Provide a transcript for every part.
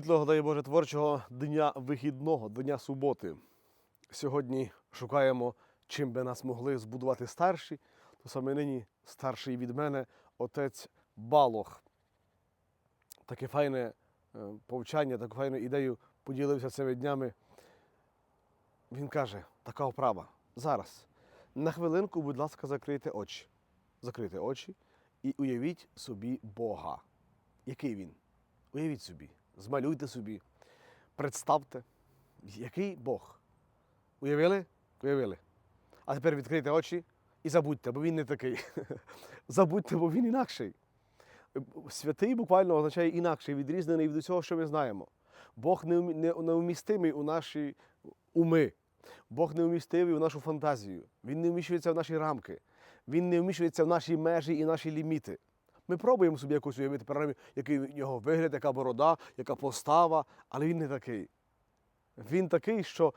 Світлого, дай Боже, творчого дня вихідного, дня суботи. Сьогодні шукаємо, чим би нас могли збудувати старші. То саме нині старший від мене отець Балох. Таке файне е, повчання, таку файну ідею поділився цими днями. Він каже, така вправа. Зараз. На хвилинку, будь ласка, закрийте очі. Закрийте очі і уявіть собі Бога. Який він? Уявіть собі, змалюйте собі, представте, який Бог. Уявили? Уявили. А тепер відкрийте очі і забудьте, бо він не такий. забудьте, бо він інакший. Святий буквально означає інакший, відрізнений від усього, що ми знаємо. Бог не- неумістимий у наші уми. Бог не вмістивий у нашу фантазію. Він не вміщується в наші рамки. Він не вміщується в наші межі і наші ліміти. Ми пробуємо собі якось уявити, принаймні, який в нього вигляд, яка борода, яка постава, але він не такий. Він такий, що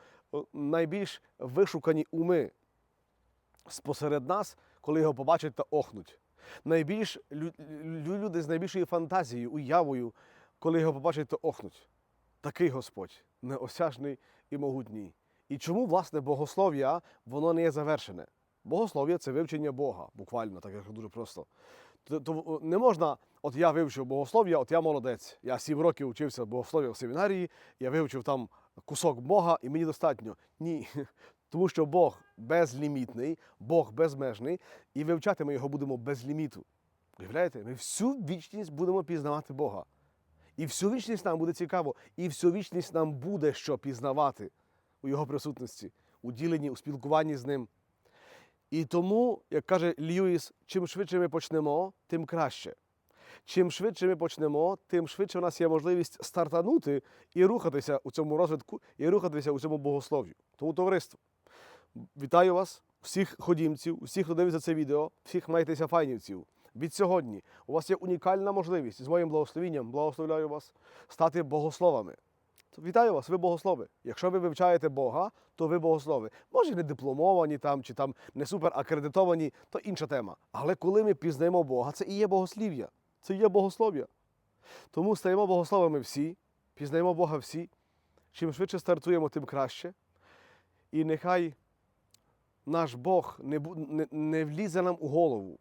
найбільш вишукані уми спосеред нас, коли його побачать та охнуть. Найбільш лю- лю- люди з найбільшою фантазією, уявою, коли його побачать, то охнуть. Такий Господь, неосяжний і могутній. І чому, власне, богослов'я воно не є завершене? Богослов'я це вивчення Бога, буквально, так як дуже просто. То, не можна, от я вивчив богослов'я, от я молодець. Я сім років вчився богослов'я в семінарії, я вивчив там кусок Бога, і мені достатньо. Ні. Тому що Бог безлімітний, Бог безмежний, і вивчати ми його будемо без ліміту. Уявляєте, ми всю вічність будемо пізнавати Бога. І всю вічність нам буде цікаво, і всю вічність нам буде що пізнавати у Його присутності, у діленні, у спілкуванні з ним. І тому, як каже Льюіс, чим швидше ми почнемо, тим краще. Чим швидше ми почнемо, тим швидше у нас є можливість стартанути і рухатися у цьому розвитку, і рухатися у цьому богослов'ю. Тому товариство, вітаю вас, всіх ходімців, всіх, хто дивиться це відео, всіх майтеся файнівців. Від сьогодні у вас є унікальна можливість з моїм благословенням, благословляю вас, стати богословами. Вітаю вас, ви богослови. Якщо ви вивчаєте Бога, то ви богослови. Може, не дипломовані там чи там не супер акредитовані, то інша тема. Але коли ми пізнаємо Бога, це і є богослів'я, це і є богослов'я. Тому стаємо богословами всі, пізнаємо Бога всі. Чим швидше стартуємо, тим краще. І нехай наш Бог не, не, не влізе нам у голову.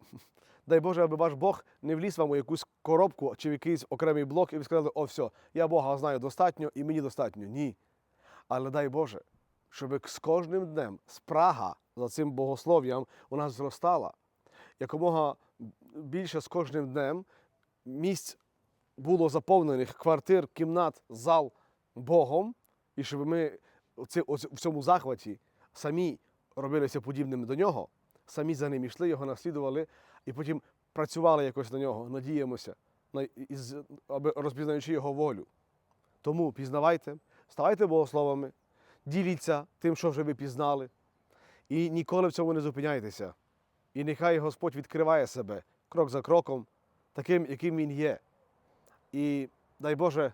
Дай Боже, аби ваш Бог не вліз вам у якусь коробку чи в якийсь окремий блок, і ви сказали, о, все, я Бога знаю достатньо і мені достатньо. Ні. Але дай Боже, щоб з кожним днем спрага за цим богослов'ям у нас зростала. Якомога більше з кожним днем місць було заповнених квартир, кімнат, зал Богом, і щоб ми в цьому захваті самі робилися подібними до нього, самі за ним йшли, його наслідували, і потім працювали якось на нього, надіємося, розпізнаючи його волю. Тому пізнавайте, ставайте богословами, діліться тим, що вже ви пізнали, і ніколи в цьому не зупиняйтеся. І нехай Господь відкриває себе крок за кроком, таким, яким Він є. І дай Боже,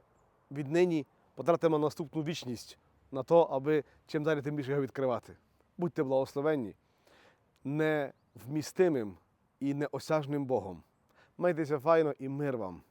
віднині потратимо наступну вічність на то, аби чим далі тим більше його відкривати. Будьте благословенні невмістимим і неосяжним Богом. Майтеся файно і мир вам.